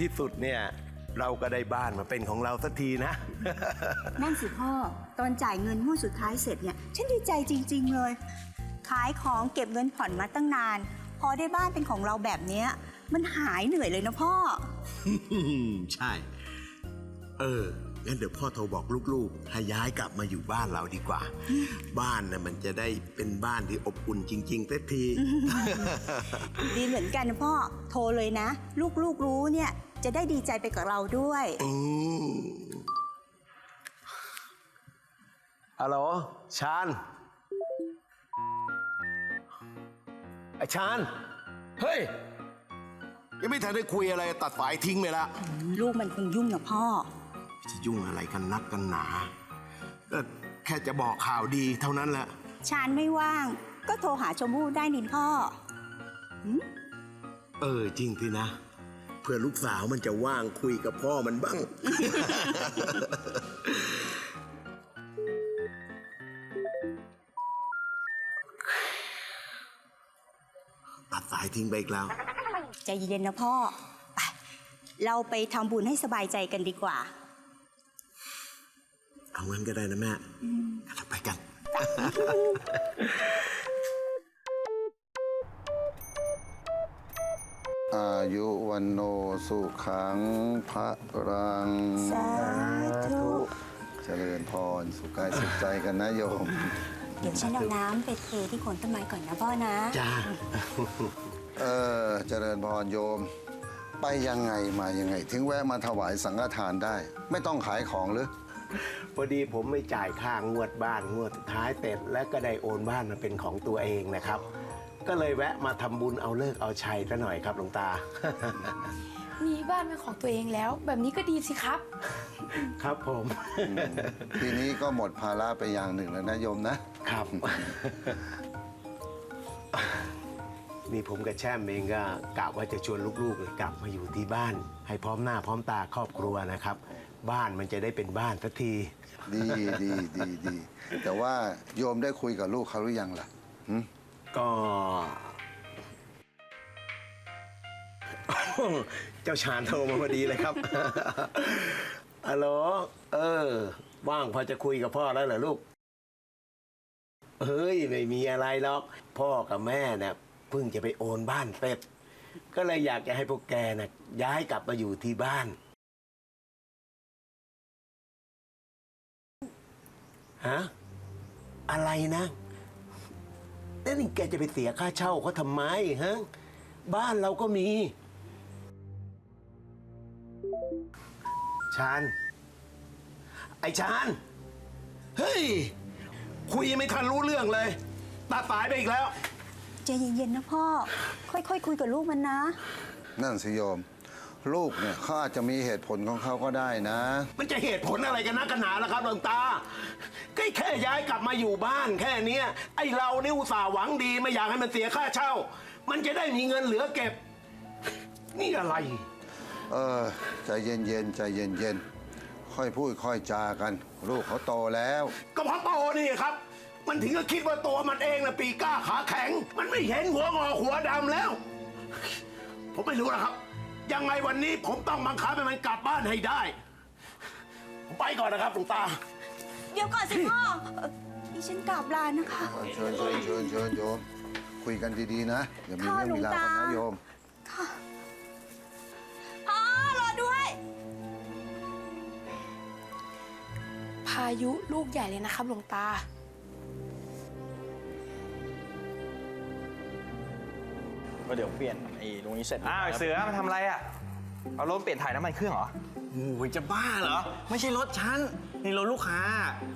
ที่สุดเนี่ยเราก็ได้บ้านมาเป็นของเราสักทีนะ นั่นสิพ่อ ตอนจ่ายเงินงวดสุดท้ายเสร็จเนี่ย ฉันดีใจจริง ๆ เลย ขายของเก็บเงินผ่อนมาตั้งนาน พอได้บ้านเป็นของเราแบบเนี้ย มันหายเหนื่อยเลยนะพ่อ ใช่ เออ งั้นเดี๋ยวพ่อโทรบอกลูกๆ ให้ย้ายกลับมาอยู่บ้านเราดีกว่า บ้านน่ะมันจะได้เป็นบ้านที่อบอุ่นจริงๆสักที ดีเหมือนกันนะพ่อโทรเลยนะ ลูกๆรู้เนี่ยจะได้ดีใจไปกับเราด้วยอืมฮัลโหลชาญไอ้ชาญเฮ้ย ยังไม่ทันได้คุยอะไรตัดสายทิ้งไปละ ลูกมันคงยุ่งนะพ่อ จะยุ่งอะไรกันนักกันหนา ก็แค่จะบอกข่าวดีเท่านั้นแหละ ชานไม่ว่าง ก็โทรหาชมพู่ได้นินพ่อเออจริงสินะ เพื่อลูกสาวมันจะว่างคุยกับพ่อมันบ้าง ตัดสายทิ้งไปอีกแล้ว ใจเย็นๆนะพ่อไปเราไปทำบุญให้สบายใจกันดีกว่า เอางั้นก็ได้นะแม่เราไปกัน อายุวันโนสุขังพระรังสาธุ เจริญพร สุขกายสุขใจกันนะโยม เดี๋ยวฉันเอาน้ำไปเทที่โคนต้นไม้ก่อนนะพ่อนะ จ้า เออ เจริญพรโยม ไปยังไงมายังไง ถึงแวะมาถวายสังฆทานได้ ไม่ต้องขายของหรือ พอดีผมไม่จ่ายค่างวดบ้านงวดสุดท้ายเสร็จแล้วก็ได้โอนบ้านมาเป็นของตัวเองนะครับ ก็เลยแวะมาทำบุญเอาเลิกเอาชัยซะหน่อยครับหลวงตา มีบ้านเป็นของตัวเองแล้ว แบบนี้ก็ดีสิครับ ครับผม ทีนี้ก็หมดภาระไปอย่างหนึ่งแล้วนะโยมนะ ครับ นี่ผมกับแช่มเองก็กะว่าจะชวนลูกๆกลับมาอยู่ที่บ้าน ให้พร้อมหน้าพร้อมตาครอบครัวนะครับ บ้านมันจะได้เป็นบ้านสักที ดีดีดีดีแต่ว่าโยมได้คุยกับลูกเขาหรือยังล่ะหึก็ เจ้าชานโทรมาพอดีเลยครับฮัลโหลเออ ว่างพอจะคุยกับพ่อแล้วเหรอลูก เฮ้ย ไม่มีอะไรหรอก พ่อกับแม่เนี่ยเพิ่งจะไปโอนบ้านเสร็จก็เลยอยากจะให้พวกแกน่ะย้ายกลับมาอยู่ที่บ้าน ฮะอะไรนะแล้วนี่แกจะไปเสียค่าเช่าเขาทำไมฮะบ้านเราก็มี ชานไอ้ชานเฮ้ย คุยยังไม่ทันรู้เรื่องเลยตัดสายไปอีกแล้ว ใจเย็นๆนะพ่อ ค่อยๆคุยกับลูกมันนะ นั่นสิโยม ลูกเนี่ยเขาอาจจะมีเหตุผลของเขาก็ได้นะ มันจะเหตุผลอะไรกันนักกันหนาล่ะครับหลวงตาก็แค่ย้ายกลับมาอยู่บ้านแค่เนี้ยไอ้เรานี่อุตส่าห์หวังดีไม่อยากให้มันเสียค่าเช่า มันจะได้มีเงินเหลือเก็บ นี่อะไร เออใจเย็นๆใจเย็นๆค่อยพูดค่อยจากัน ลูกเขาโตแล้ว ก็เพราะโตนี่ครับ มันถึงก็คิดว่าตัวมันเองนะปีกล้าขาแข็ง มันไม่เห็นหัวงอหัวดำแล้ว ผมไม่รู้นะครับ ยังไงวันนี้ผมต้องบังคับให้มันกลับบ้านให้ได้ ผมไปก่อนนะครับหลวงตา เดี๋ยวก่อนสิพ่อเอ่อดิฉันกราบลานะคะ เชิญเชิญเชิญเชิญโยม คุยกันดีๆนะอย่ามีเรื่องมีราวกันนะโยม พ่อรอด้วย พายุลูกใหญ่เลยนะครับหลวงตา เดี๋ยวเปลี่ยนไอ้ตรงนี้เสร็จอ้าวไอ้เสือมาทำอะไรอะ เอารถเปลี่ยนถ่ายน้ำมันเครื่องเหรอโอ้ยจะบ้าเหรอ ไม่ใช่รถฉัน นี่รถลูกค้า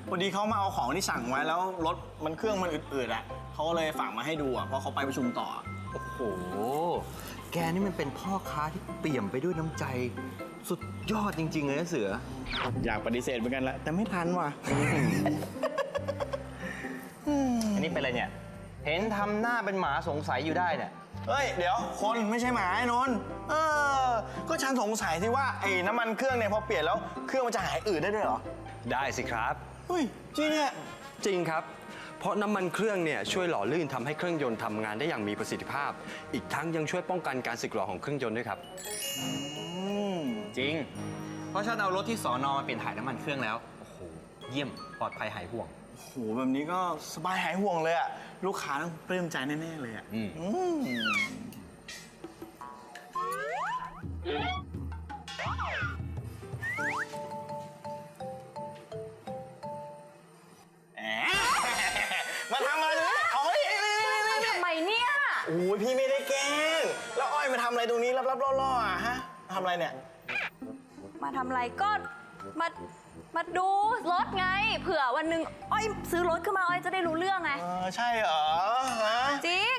พอดีเขามาเอาของที่สั่งไว้แล้วรถมันเครื่องมันอืดๆอะเขาก็เลยฝากมาให้ดูอะเพราะเขาไปประชุมต่อ โอ้โห แกนี่มันเป็นพ่อค้าที่เปี่ยมไปด้วยน้ำใจ สุดยอดจริง ๆ เลยนะเสือ อยากปฏิเสธเหมือนกันแหละแต่ไม่ทันว่ะ อันนี้เป็นอะไรเนี่ย เห็นทำหน้าเป็นหมาสงสัยอยู่ได้เนี่ย เฮ้ย เดี๋ยวคนไม่ใช่หมาไอ้นนท์เออ ก็ฉันสงสัยที่ว่าไอ้น้ำมันเครื่องเนี่ยพอเปลี่ยนแล้วเครื่องมันจะหายอืดได้ด้วยเหรอ ได้สิครับ เฮ้ย จริงเนี่ยจริงครับ เพราะน้ำมันเครื่องเนี่ยช่วยหล่อลื่นทำให้เครื่องยนต์ทำงานได้อย่างมีประสิทธิภาพ อีกทั้งยังช่วยป้องกันการสึกหรอของเครื่องยนต์ด้วยครับ จริง เพราะฉันเอารถที่สอนอมาเปลี่ยนถ่ายน้ำมันเครื่องแล้ว โอ้โห เยี่ยม ปลอดภัยหายห่วง โหแบบนี้ก็สบายหายห่วงเลยอะลูกค้าต้องปลื้มใจแน่ๆเลยอะอืมอืมแหมมาทำอะไรตรงนี้เอาเฮ้ยนี่นี่นี่นี่ทำไมเนี่ย โอ้ยพี่ไม่ได้แกล้งแล้วอ้อยมาทำอะไรตรงนี้รับๆล่อๆอะฮะทำอะไรเนี่ย มาทำอะไรก็มา มาดูรถไง เผื่อวันหนึ่งอ้อยซื้อรถขึ้นมาอ้อยจะได้รู้เรื่องไง เออใช่เหรอฮะจริง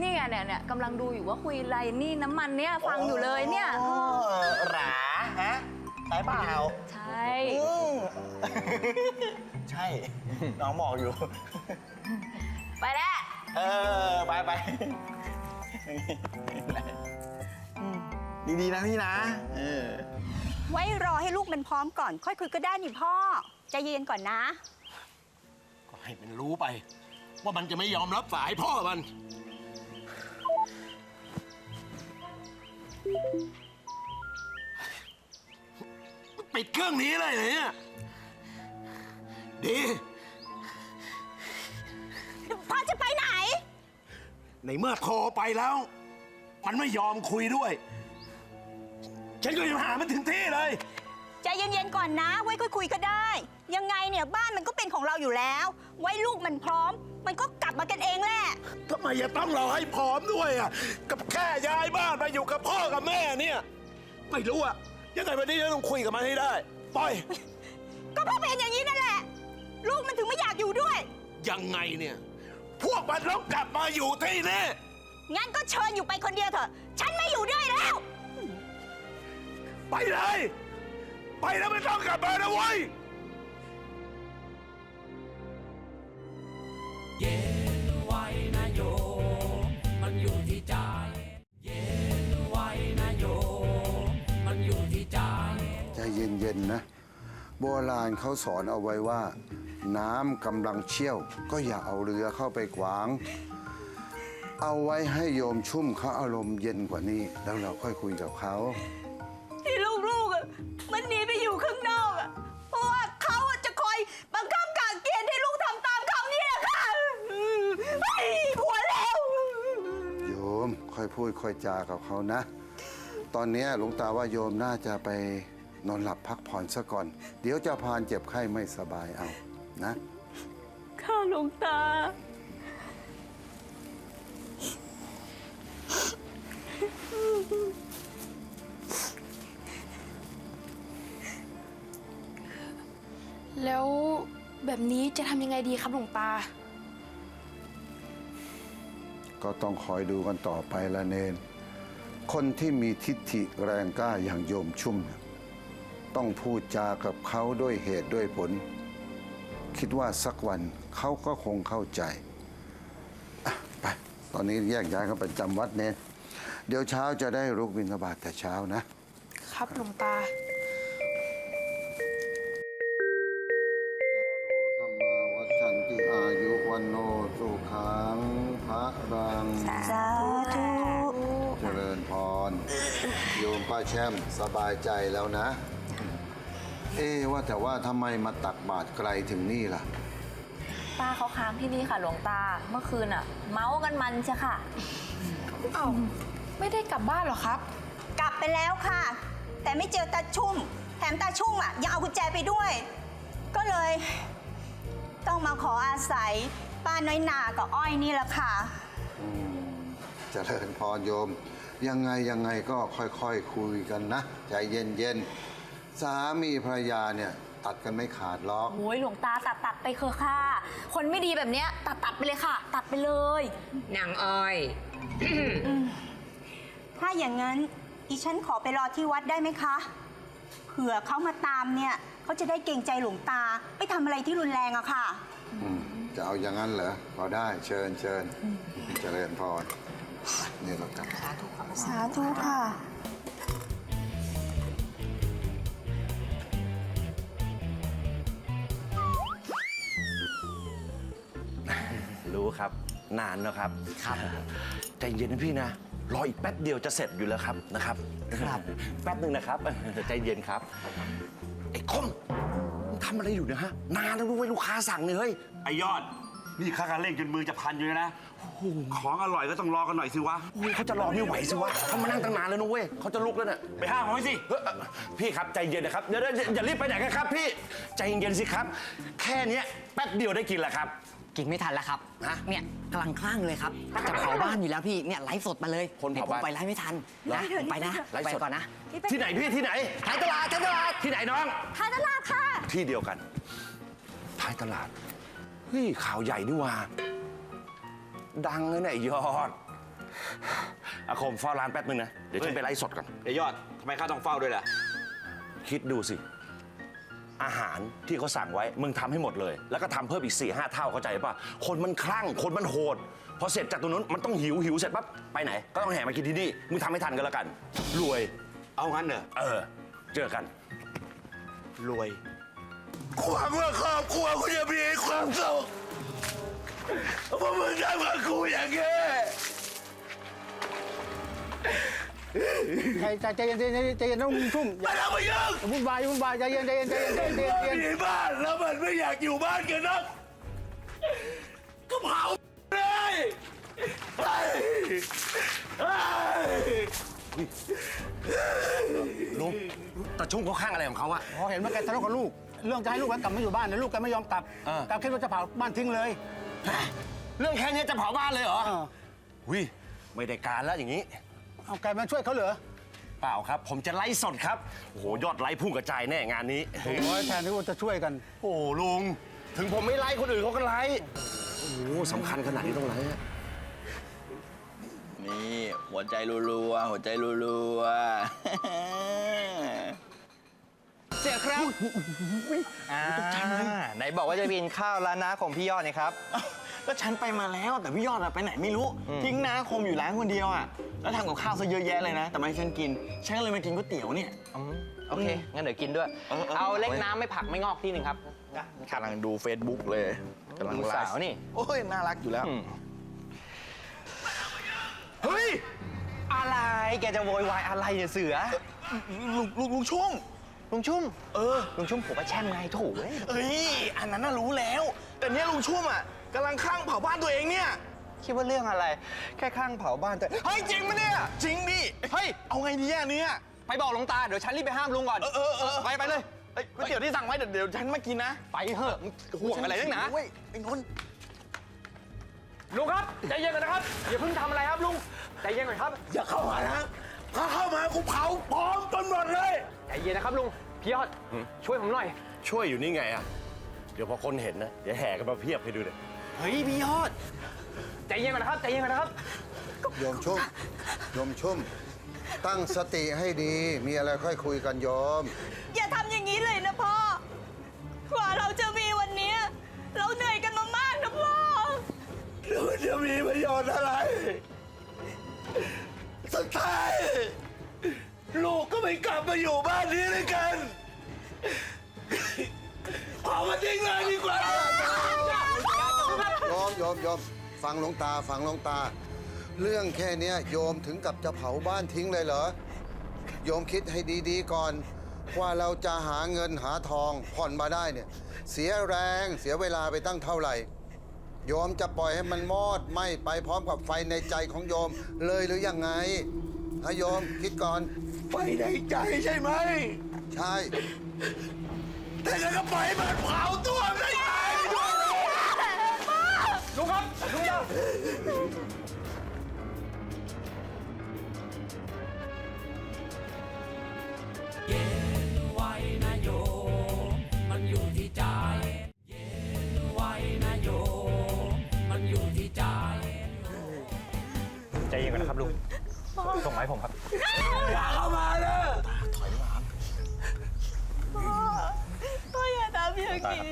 นี่ไงเนี่ยเนี่ยกำลังดูอยู่ว่าคุยอะไรนี่น้ำมันเนี่ยฟังอยู่เลยเนี่ยอ๋อหราฮะใช่เปล่าใช่ อืม ใช่ น้องบอกอยู่ ไปแล้วเออ ไปไปอืมดีๆนะพี่นะ เออ ไว้รอให้ลูกมันพร้อมก่อน ค่อยคุยก็ได้นี่พ่อใจเย็นก่อนนะ ก็ให้มันรู้ไป ว่ามันจะไม่ยอมรับสายพ่อมัน ปิดเครื่องนี้เลยเหรอเนี่ย ดี พ่อจะไปไหน ในเมื่อโทรไปแล้ว มันไม่ยอมคุยด้วย ฉันก็จะหามันถึงที่เลย ใจเย็นๆก่อนนะ ไว้ค่อยคุยก็ได้ ยังไงเนี่ยบ้านมันก็เป็นของเราอยู่แล้ว ไว้ลูกมันพร้อม มันก็กลับมากันเองแหละ ทำไมจะต้องรอให้พร้อมด้วยอะ กับแค่ย้ายบ้านมาอยู่กับพ่อกับแม่เนี่ย ไม่รู้อะ ยังไงวันนี้จะต้องคุยกับมันให้ได้ ปล่อย ก็เพราะเป็นอย่างนี้นั่นแหละ ลูกมันถึงไม่อยากอยู่ด้วย ยังไงเนี่ย พวกมันต้องกลับมาอยู่ที่นี่ งั้นก็เชิญอยู่ไปคนเดียวเถอะ ฉันไม่อยู่ด้วยแล้ว ไปเลย ไปแล้วไม่ต้องกลับมานะเว้ย เย็นไว้นะโยม มันอยู่ที่ใจ เย็นไว้นะโยม มันอยู่ที่ใจ ใจเย็นๆนะ โบราณเขาสอนเอาไว้ว่า น้ำกำลังเชี่ยว ก็อย่าเอาเรือเข้าไปขวาง เอาไว้ให้โยมชุ่มเขาอารมณ์เย็นกว่านี้ แล้วเราค่อยคุยกับเขา พูดค่อยจากับเขานะ ตอนเนี้ยหลวงตาว่าโยมน่าจะไปนอนหลับพักผ่อนซะก่อน เดี๋ยวจะพานเจ็บไข้ไม่สบายเอานะ ข้าหลวงตา แล้วแบบนี้จะทำยังไงดีครับหลวงตา ก็ต้องคอยดูกันต่อไปละเนน คนที่มีทิฏฐิแรงกล้าอย่างโยมชุ่มเนี่ยต้องพูดจากับเขาด้วยเหตุด้วยผล คิดว่าสักวันเขาก็คงเข้าใจไปตอนนี้แยกย้ายกันไปจำวัดเนน เดี๋ยวเช้าจะได้รุกบิณฑบาตแต่เช้านะ ครับหลวงตา แช่มสบายใจแล้วนะ เอ๊ะว่าแต่ว่าทำไมมาตักบาตรไกลถึงนี่ล่ะ ป้าเขาค้างที่นี่ค่ะหลวงตา เมื่อคืนอะเมาส์กันมันใช่ค่ะ เอ้าไม่ได้กลับบ้านเหรอครับ กลับไปแล้วค่ะ แต่ไม่เจอตาชุ่ม แถมตาชุ่มอะยังเอากุญแจไปด้วย ก็เลย ต้องมาขออาศัยป้าน้อยหนากับอ้อยนี่แหละค่ะอืมเจริญพรโยม ยังไงยังไงก็ค่อยๆคคุยกันนะ ใจเย็นๆสามีภรรยาเนี่ยตัดกันไม่ขาดหรอก โอ้ยหลวงตาตัดตัดไปเถอะค่ะ คนไม่ดีแบบเนี้ยตัดตัดไปเลยค่ะ ตัดไปเลยนางอ้อย ถ้าอย่างนั้นอีฉันขอไปรอที่วัดได้ไหมคะ เผื่อเขามาตามเนี่ยเขาจะได้เกรงใจหลวงตาไปทำอะไรที่รุนแรงอะค่ะ อืมจะเอาอย่างนั้นเหรอพอได้เชิญเชิญเจริญพร นี่เรากลับสาธุค่ะ รู้ครับ นานแล้วครับ ครับ ใจเย็นนะพี่นะ รออีกแป๊บเดียวจะเสร็จอยู่แล้วครับนะครับ ครับ แป๊บหนึ่งนะครับ ใจเย็นครับ ไอ้คมมึงทำอะไรอยู่เนี่ยฮะ นานแล้วด้วยลูกค้าสั่งเนี่ยเฮ้ย ไอยอด นี่ค่าการเร่งจนมือจะพันอยู่เลยนะของอร่อยก็ต้องรอกันหน่อยสิวะโอ้ยเขาจะรอไม่ไหวสิวะเขามานั่งตั้งนานแล้วนะเว้ยเขาจะลุกแล้วน่ะไปห้ามเขาไว้สิเฮ้ยเอ่อพี่ครับใจเย็นนะครับเดี๋ยวเดี๋ยวอย่ารีบไปไหนกันครับ พี่ใจเย็นๆสิครับ แค่เนี้ยแป๊บเดียวได้กินแหละครับ กินไม่ทันแล้วครับ ฮะเนี่ยกำลังคลั่งเลยครับ จะเผาบ้านอยู่แล้วพี่ เนี่ยไลฟ์สดมาเลยคนเผาบ้านดี๋ยวผมไปไลฟ์ไม่ทันเหรอนะผมไปนะไลฟ์ไปสดก่อนนะ ที่ไหนพี่ที่ไหนท้ายตลาดท้ายตลาดที่ไหนน้อง ทานตลาดค่ะ ที่เดียวกันท้ายตลาด เฮ้ยข่าวใหญ่นี่หว่า ดังเลยเนี่ยไอ้ยอด อาคมเฝ้าร้านแป๊บนึงนะ เดี๋ยวฉันไปไลฟ์สดก่อน ไอยอดทำไมข้าต้องเฝ้าด้วยล่ะ คิดดูสิ อาหารที่เขาสั่งไว้ มึงทำให้หมดเลย แล้วก็ทำเพิ่มอีก4ี่ห้าเท่าเข้าใจป่ะ คนมันคลั่ง คนมันโหด พอเสร็จจากตรงนู้นมันต้องหิวหิวเสร็จปั๊บไปไหน ก็ต้องแห่มากินที่นี่ มึงทำให้ทันกันแล้วกัน รวย เอางั้นเหรอ เออ เจอกัน รวย หวังว่าครอบครัวกูจะมีความสุขเพราะมึงทำกับกูอย่างเงี้ยใจใจใจเย็นใจเย็นใจเย็นต้องชุ่มมาทำไมยังวุ่นวายวุ่นวายใจเย็นใจเย็นใจเย็นใจเย็นใจเย็นใจเย็นมีบ้านแล้วมันไม่อยากอยู่บ้านกันนักก็เผาเลยเฮ้ยเฮ้ยลุงตาชุ่มเขาข้างอะไรของเขาอะพอเห็นว่าแกทะเลาะกับลูก เรื่องจะให้ลูกแกกลับมาอยู่บ้านแต่ลูกแกไม่ยอมกลับเออ กลับคิดว่าจะเผาบ้านทิ้งเลย เรื่องแค่นี้จะเผาบ้านเลยเหรอเออ วิไม่ได้การแล้วอย่างนี้ เอาแกมาช่วยเขาเหรอเปล่าครับ ผมจะไลฟ์สดครับ โอ้โห ยอดไลฟ์พุ่งกระจายแน่งานนี้ โอ้ยแทนที่ว่าจะช่วยกัน โอ้โหลุง ถึงผมไม่ไลฟ์คนอื่นเขาก็ไลฟ์โอ้โหสำคัญขนาดนี้ต้องไลฟ์อะนี่หัวใจรัวๆหัวใจรัว เสียครับอ่าไหนบอกว่าจะไปกินข้าวร้านน้าของพี่ยอดนี่ครับๆก็ฉันไปมาแล้วแต่พี่ยอดอะไปไหนไม่รู้ ทิ้งนาคมอยู่ร้านคนเดียวอะแล้วทำกับข้าวซะเยอะแยะเลยนะ แต่ไม่ให้ฉันกิน ฉันก็เลยมากินก๋วยเตี๋ยวเนี่ยอืมโอเค งั้นเดี๋ยวกินด้วย เออเออ เอาเล็กน้ำไม่ผักไม่งอกที่หนึ่งครับกำลังดู Facebook เลยกำลังดูไลสาวฟ์นี่ โอ้ย น่ารักอยู่แล้ว อืม เฮ้ยอะไร แกจะโวยวายอะไรเนี่ยเสือลุงลุงลุงชุ่ม ลุงชุ่ม เออ ลุงชุ่มผมว่าแช่มไงโถูกเอ้ย อันนั้นน่ะรู้แล้ว แต่เนี้ยลุงชุ่มอะกำลังข้างเผาบ้านตัวเองเนี่ย คิดว่าเรื่องอะไร แค่ข้างเผาบ้านแต่เฮ้ยจริงปะเนี่ย จริงดิ เฮ้ย เอาไงดีอะเนี่ย ไปบอกหลวงตา เดี๋ยวฉันรีบไปห้ามลุงก่อน เออเออเออไปไปเลย เอ้ยก๋วยเตี๋ยวที่สั่งไว้เดี๋ยวเดี๋ยวฉันมากินนะ ไปเถอะห่วงอะไรนักหนา เว้ยไอ้นนท์ลุงครับใจเย็นก่อนนะครับอย่าเพิ่งทำอะไรครับลุงใจเย็นก่อนครับ อย่าเข้ามานะ ถ้าเข้ามากูเผาพร้อมจนหมดเลย ใจเย็นนะครับลุงพี่ยอดช่วยผมหน่อย ช่วยอยู่นี่ไงอะเดี๋ยวพอคนเห็นนะ เดี๋ยวแห่กันมาเพียบให้ดูเลยเฮ้ยพี่ยอดใจเย็นก่อนนะครับใจเย็นก่อนนะครับ โยมชุ่มโยมชุ่ม ตั้งสติให้ดี มีอะไรค่อยคุยกันโยม อย่าทำอย่างนี้เลยนะพ่อกว่าเราจะมีวันเนี้ยเราเหนื่อยกันมามากนะพ่อ แล้วมันจะมีประโยชน์อะไร สุดท้าย ลูกก็ไม่กลับมาอยู่บ้านนี้ด้วยกันเผามาทิ้งเลยดีกว่าโยมโยมโยมฟังหลวงตาฟังหลวงตา เรื่องแค่เนี้ยโยมถึงกับจะเผาบ้านทิ้งเลยเหรอ โยมคิดให้ดีๆก่อนกว่าเราจะหาเงินหาทองผ่อนมาได้เนี่ย เสียแรงเสียเวลาไปตั้งเท่าไหร่ โยมจะปล่อยให้มันมอดไหมไปพร้อมกับไฟในใจของโยมเลยหรือยังไงนะโยมคิดก่อนไฟในใจใช่ไหม ใช่ แต่งั้นก็ปล่อยให้มันเผาตัวไม่ได้ลุงครับลุงอยา ส่งมาให้ผมครับ อย่าเข้ามาเลยพ่อพ่ออย่าทำอย่างนี้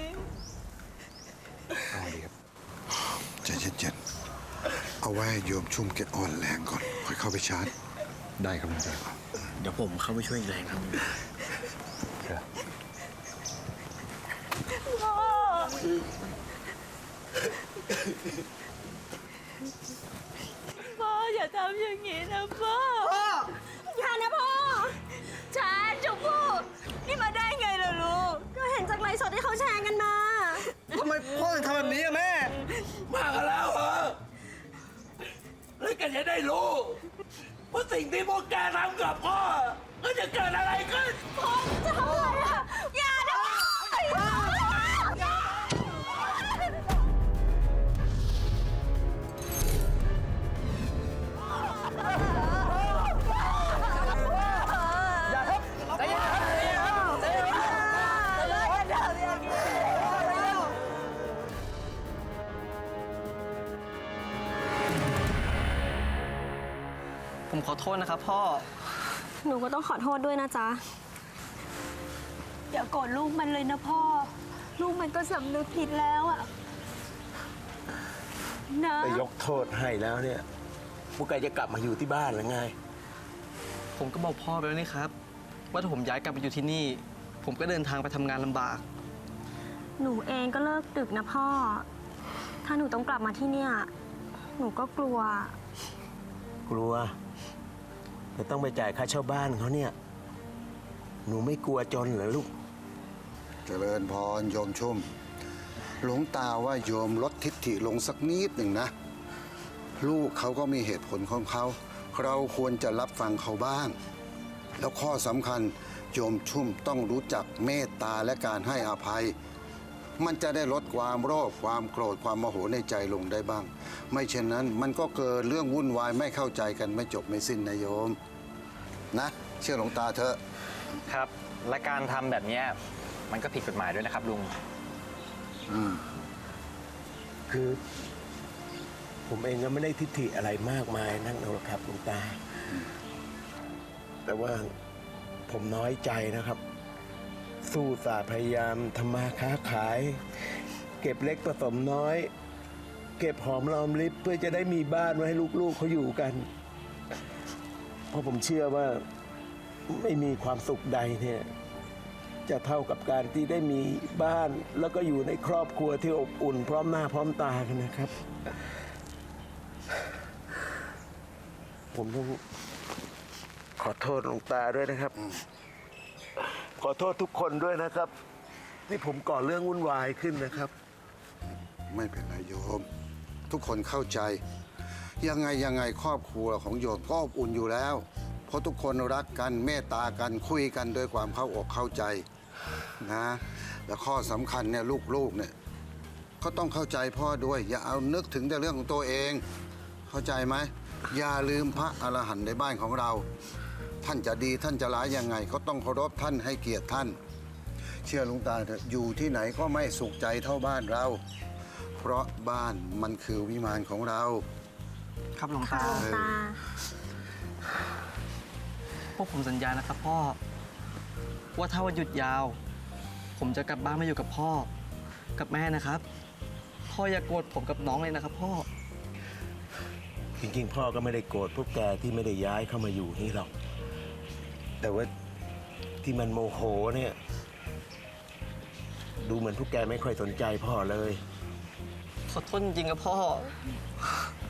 ใจเย็นๆเอาไว้ให้โยมชุ่มแกอ่อนแรงก่อน ค่อยเข้าไปชาร์จ ได้ครับลุงใจเดี๋ยวผมเข้าไปช่วยอีกแรงครับ อโทษนะครับพ่อ หนูก็ต้องขอโทษด้วยนะจ๊ะ อย่าโกรธลูกมันเลยนะพ่อ ลูกมันก็สำนึกผิดแล้วอะนะไปยกโทษให้แล้วเนี่ยพวกแกจะกลับมาอยู่ที่บ้านหรือไง ผมก็บอกพ่อไปแล้วนี่ครับ ว่าถ้าผมย้ายกลับไปอยู่ที่นี่ ผมก็เดินทางไปทำงานลำบาก หนูเองก็เลิกดึกนะพ่อ ถ้าหนูต้องกลับมาที่เนี่ย หนูก็กลัว กลัว จะต้องไปจ่ายค่าเช่าบ้านเขาเนี่ย หนูไม่กลัวจนเหรอลูก เจริญพรโยมชุ่ม หลวงตาว่าโยมลดทิฐิลงสักนิดหนึ่งนะ ลูกเขาก็มีเหตุผลของเขา เราควรจะรับฟังเขาบ้าง แล้วข้อสำคัญโยมชุ่มต้องรู้จักเมตตาและการให้อภัย มันจะได้ลดความโลภความโกรธความโมโหในใจลงได้บ้าง ไม่เช่นนั้นมันก็เกิดเรื่องวุ่นวายไม่เข้าใจกันไม่จบไม่สิ้นนะโยม นะ เชื่อหลวงตาเถอะ ครับ และการทำแบบเนี้ยมันก็ผิดกฎหมายด้วยนะครับลุง อืม คือ ผมเองก็ไม่ได้ทิฏฐิอะไรมากมายนักหรอกครับหลวงตา แต่ว่าผมน้อยใจนะครับ สู้สาพยายามทำมาค้าขาย เก็บเล็กผสมน้อย เก็บหอมรอมริบเพื่อจะได้มีบ้านไว้ให้ลูกๆเขาอยู่กัน เพราะผมเชื่อว่าไม่มีความสุขใดเนี่ยจะเท่ากับการที่ได้มีบ้าน แล้วก็อยู่ในครอบครัวที่อบอุ่น พร้อมหน้าพร้อมตากันนะครับ ผมต้องขอโทษหลวงตาด้วยนะครับ ขอโทษทุกคนด้วยนะครับ ที่ผมก่อเรื่องวุ่นวายขึ้นนะครับ ไม่เป็นไรโยม ทุกคนเข้าใจ ยังไงยังไงครอบครัวของโยมก็อบอุ่นอยู่แล้ว เพราะทุกคนรักกันเมตตากันคุยกันด้วยความเข้าอกเข้าใจนะและข้อสำคัญเนี่ยลูกๆเนี่ยก็ต้องเข้าใจพ่อด้วย อย่าเอานึกถึงแต่เรื่องของตัวเอง เข้าใจไหมอย่าลืมพระอรหันต์ในบ้านของเรา ท่านจะดีท่านจะร้ายยังไง ก็ต้องเคารพท่านให้เกียรติท่าน เชื่อลุงตาเถอะอยู่ที่ไหนก็ไม่สุขใจเท่าบ้านเรา เพราะบ้านมันคือวิมานของเรา ครับหลวงค่ะตา หลวงตา พวกผมสัญญานะครับพ่อ ว่าถ้าวันหยุดยาว ผมจะกลับบ้านมาอยู่กับพ่อ กับแม่นะครับ พ่ออย่าโกรธผมกับน้องเลยนะครับ พ่อ จริงๆ พ่อก็ไม่ได้โกรธพวกแกที่ไม่ได้ย้ายเข้ามาอยู่นี่หรอก แต่ว่าที่มันโมโหเนี่ย ดูเหมือนพวกแกไม่ค่อยสนใจพ่อเลย ขอโทษจริงๆครับพ่อ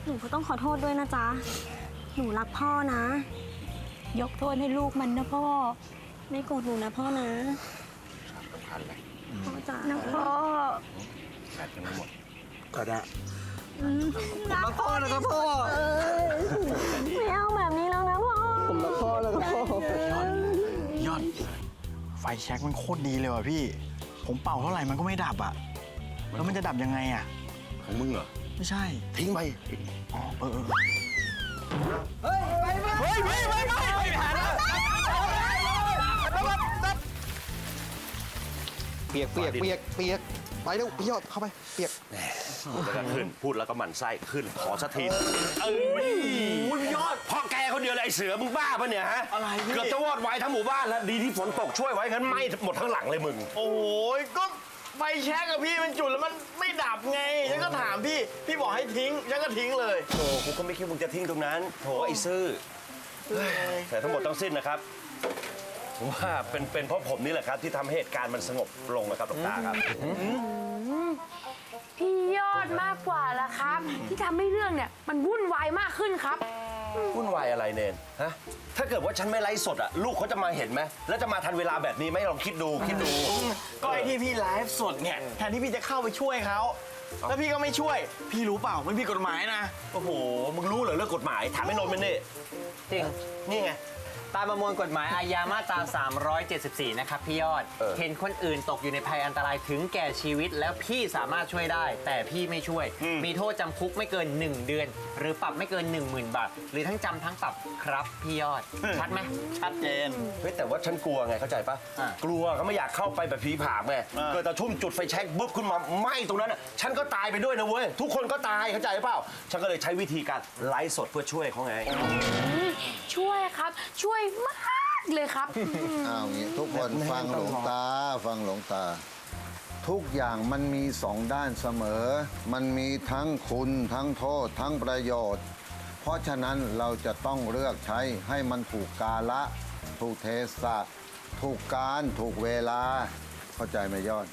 หนูก็ต้องขอโทษด้วยนะจ๊ะ หนูรักพ่อนะ ยกโทษให้ลูกมันนะพ่อ ไม่โกรธหนูนะพ่อนะสำคัญเลยพ่อจ๋านะพ่อแซ่บกันไม่หมด ก็ได้รักพ่อนะครับพ่อ ไม่เอาแบบนี้แล้วนะพ่อ ผมรักพ่อแล้วครับพ่อยอด ไฟแช็กมันโคตรดีเลยว่ะพี่ ผมเป่าเท่าไหร่มันก็ไม่ดับอะ แล้วมันจะดับยังไงอะ ของมึงเหรอ ไม่ใช่ ทิ้งไปอ๋อเออเออเฮ้ยไปไปเฮ้ยไปไปไปไปหานะเปียกเปียกเปียกเปียกไปเร็วพี่ยอดเข้าไปเปียกพูดแล้วก็ขึ้นพูดแล้วก็หมั่นไส้ขึ้นขอสักทีเอ้ยยอดพ่อแกคนเดียวเลยไอ้เสือมึงบ้าปะเนี่ยฮะอะไรพี่เกือบจะวอดไว้ทั้งหมู่บ้านแล้วดีที่ฝนตกช่วยไว้งั้นไหม้หมดทั้งหลังเลยมึง โอ้ยก็ไฟแช็กอะพี่มันจุดแล้วมันไม่ดับไงฉันก็ถามพี่ พี่บอกให้ทิ้งฉันก็ทิ้งเลยโอ้กูก็ไม่คิดมึงจะทิ้งตรงนั้นโถไอ้ซื่อเฮ้ยแต่ทั้งหมดต้องสิ้นนะครับผมว่าเป็นเป็นเพราะผมนี่แหละครับ ที่ทำให้เหตุการณ์มันสงบลงนะครับหลวงตาครับ พี่ยอดมากกว่าละครับ ที่ทำให้เรื่องเนี่ยมันวุ่นวายมากขึ้นครับ วุ่นวายอะไรเนนฮะ ถ้าเกิดว่าฉันไม่ไลฟ์สดอะลูกเขาจะมาเห็นไหมแล้วจะมาทันเวลาแบบนี้ไหมลองคิดดูคิดดู ก็ไอ้ที่พี่ไลฟ์สดเนี่ยแทนที่พี่จะเข้าไปช่วยเขาแล้วพี่ก็ไม่ช่วย พี่รู้เปล่ามันผิดกฎหมายนะ โอ้โห มึงรู้เหรอเรื่องกฎหมาย ถามไอ้นนท์มันนี่จริง นี่ไง ตามประมวลกฎหมายอาญามาตรา 374 นะครับพี่ยอด เออ เห็นคนอื่นตกอยู่ในภัยอันตรายถึงแก่ชีวิต แล้วพี่สามารถช่วยได้ แต่พี่ไม่ช่วย มีโทษจำคุกไม่เกิน 1 เดือน หรือปรับไม่เกิน 10,000 บาท หรือทั้งจำทั้งปรับครับพี่ยอด ชัดไหมชัดเจน เฮ้ยแต่ว่าฉันกลัวไงเข้าใจปะอะ กลัวเขาไม่อยากเข้าไปแบบผีผามไงอ่าเกิดแต่ทุ่มจุดไฟแช็กบุ๊บขึ้นมาไหม้ตรงนั้นน่ะฉันก็ตายไปด้วยนะเว้ยทุกคนก็ตายเข้าใจเปล่า ฉันก็เลยใช้วิธีการไลฟ์สดเพื่อช่วยเขาไง ช่วยครับ ช่วยมากเลยครับ อ้าวงี้ทุกคนฟังหลวงตา ฟังหลวงตา ทุกอย่างมันมีสองด้านเสมอ มันมีทั้งคุณทั้งโทษ ทั้งประโยชน์ เพราะฉะนั้นเราจะต้องเลือกใช้ให้มันถูกกาละ ถูกเทศะถูกการถูกเวลา เข้าใจไหมยอด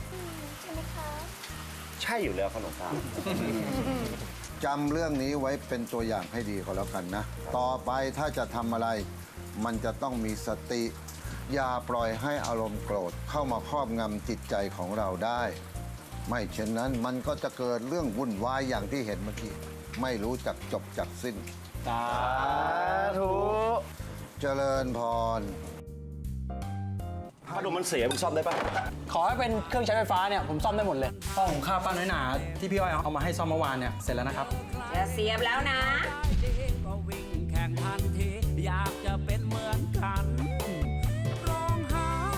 ใช่อยู่แล้วครับหลวงตา จำเรื่องนี้ไว้เป็นตัวอย่างให้ดีก็แล้วกันนะ ต่อไปถ้าจะทำอะไร มันจะต้องมีสติ อย่าปล่อยให้อารมณ์โกรธเข้ามาครอบงำจิตใจของเราได้ ไม่เช่นนั้นมันก็จะเกิดเรื่องวุ่นวายอย่างที่เห็นเมื่อกี้ ไม่รู้จักจบจักสิ้น สาธุ เจริญพร พัดลมมันเสียมึงซ่อมได้ปะขอให้เป็นเครื่องใช้ไฟฟ้าเนี่ยผมซ่อมได้หมดเลยพ่อผมค่าป้าน้อยหนาที่พี่อ้อยเอามาให้ซ่อมเมื่อวานเนี่ยเสร็จแล้วนะครับ จะเสียบแล้วนะเ